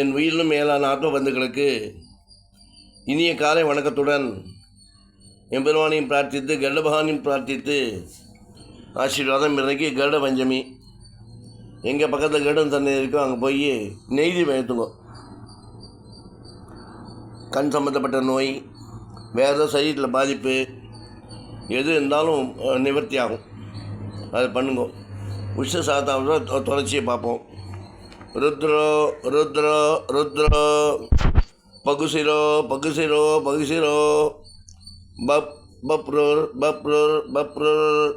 என் உயிரிலும் மேலான ஆத்ம பந்துகளுக்கு இனிய காலை வணக்கத்துடன் எம்பெருமானையும் பிரார்த்தித்து கருடபகவானையும் பிரார்த்தித்து ஆசீர்வாதம் இன்றைக்கு கருட பஞ்சமி. எங்கள் பக்கத்தில் கருடன் தண்ணி இருக்கோ அங்கே போய் நெய்தி பயத்துங்க. கண் சம்மந்தப்பட்ட நோய் வேறு ஏதோ சரீரத்தில் பாதிப்பு எது இருந்தாலும் நிவர்த்தி ஆகும் அதை பண்ணுங்க. உஷ்ண சாத்தாம தொடர்ச்சியை பார்ப்போம். ருத்ரோ ருத்ரோ ருத்ரோ. பகுசிரோ பகுசிரோ பகுசிரோ. பப் பப்ரூர் பப்ரூர் பப்ரூர்.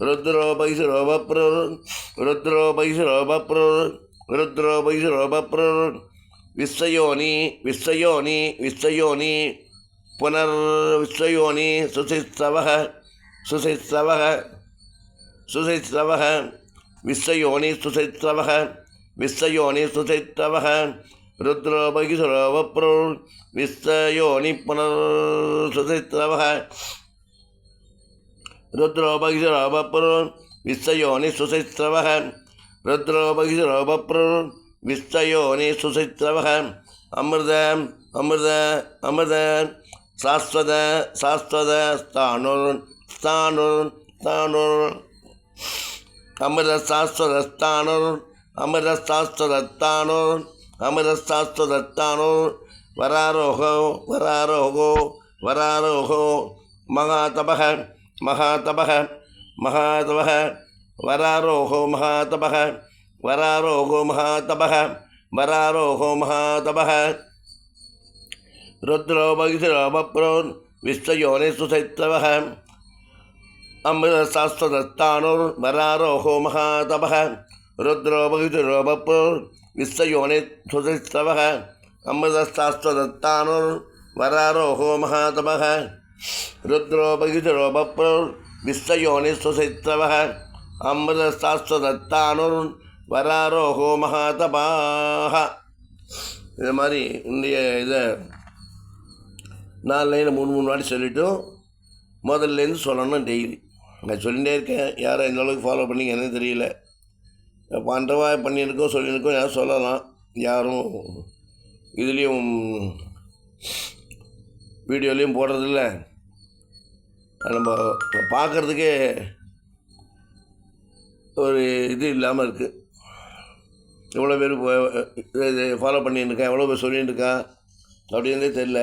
ருத்ரோ பைசுரோ பப்ரூர். ருத்ரோ பைசுரோ பப்ரூர். ருத்ரோ பைசுரோ பப்ரூர். விஸ்வயோனி விஸ்வயோனி விஸ்வயோனி. புனர் விஸ்வயோனி சுசிஸ்தவः சுசிஸ்தவः சுசைத்ரவः விஸ்வயோனி சுசைத்ரவः விஸ்வயோனி சுசைத்தவக. ருத்ரோபகி பகிசுரோ விஸ்வயோனி புனர் சுசைத்தவக. ருத்ரோபகி பகிசுரோ விஸ்வயோனி சுசைத்தவக. ருத்ரோபகி பகிசுரோ விஸ்வயோனி சுசைத்தவக. அமிர்த அமிர்த அமிர்த. சாஸ்வத சாஸ்வத ஸ்தானுர் ஸ்தானுர் ஸ்தானுர். அமிர்த சாஸ்வத ஸ்தானுர். அமிர்தசாஸ்வதத்தானுர் அமிர்தசாஸ்வதத்தானுர் வராரோகோ வராரோகோ வராரோகோ மகாதபக மகாதபக மகாதபக வராரோகோ மகாதபக வராரோகோ மகாதபக வராரோகோ மகாதபக. ருத்ரோ பகிசிரோ பப்ரோன் விஸ்வயோனி சுசைத்தவக அமிர்தசாஸ்வதஸ்தானுர் வராரோகோ மகாதபக. ருத்ரோ விஸ்வயோனி சுதிஸ்தவக அமிர்தசாஸ்வதஸ்தானுர் வராரோகோ மகாதபக. ருத்ரோ விஸ்வயோனி சுசித்தவக அமிர்தசாஸ்வதஸ்தானுர் வராரோகோ மகாதபாக. இது மாதிரி இந்திய இதை நாலு லைனை மூணு மூணு வாட்டி சொல்லிவிட்டும் முதல்லேருந்து சொல்லணும் டெய்லி. நான் சொல்லிகிட்டே இருக்கேன். யாரும் எந்த அளவுக்கு ஃபாலோ பண்ணிங்க எனக்கு தெரியல. பண்ணுறவா பண்ணியிருக்கோம் சொல்லியிருக்கோம் யாரும் சொல்லலாம். யாரும் இதுலேயும் வீடியோலேயும் போடுறதில்ல. நம்ம பார்க்குறதுக்கே ஒரு இது இல்லாமல் இருக்குது எவ்வளோ பேர் இது ஃபாலோ பண்ணியிருக்கா எவ்வளோ பேர் சொல்லியிருக்கா அப்படின்றதே தெரில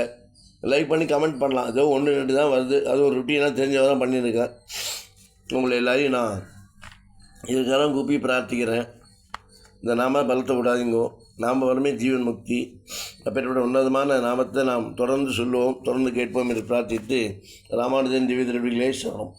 லைக் பண்ணி கமெண்ட் பண்ணலாம். ஏதோ ஒன்று ரெண்டு தான் வருது. அது ஒரு ருட்டீனாக தெரிஞ்சவங்க தான் பண்ணியிருக்கேன் உங்களை எல்லாரையும் நான் இதுக்கெல்லாம் கூப்பி பிரார்த்திக்கிறேன். இந்த நாம பலத்தை விடாதீங்கோ. நாம் வரமே ஜீவன் முக்தி. அப்பேற்பட்ட உன்னதமான நாமத்தை நாம் தொடர்ந்து சொல்லுவோம் தொடர்ந்து கேட்போம் என்று பிரார்த்தித்து ராமானுஜன் திவ்ய திருவிகளே சரணம்.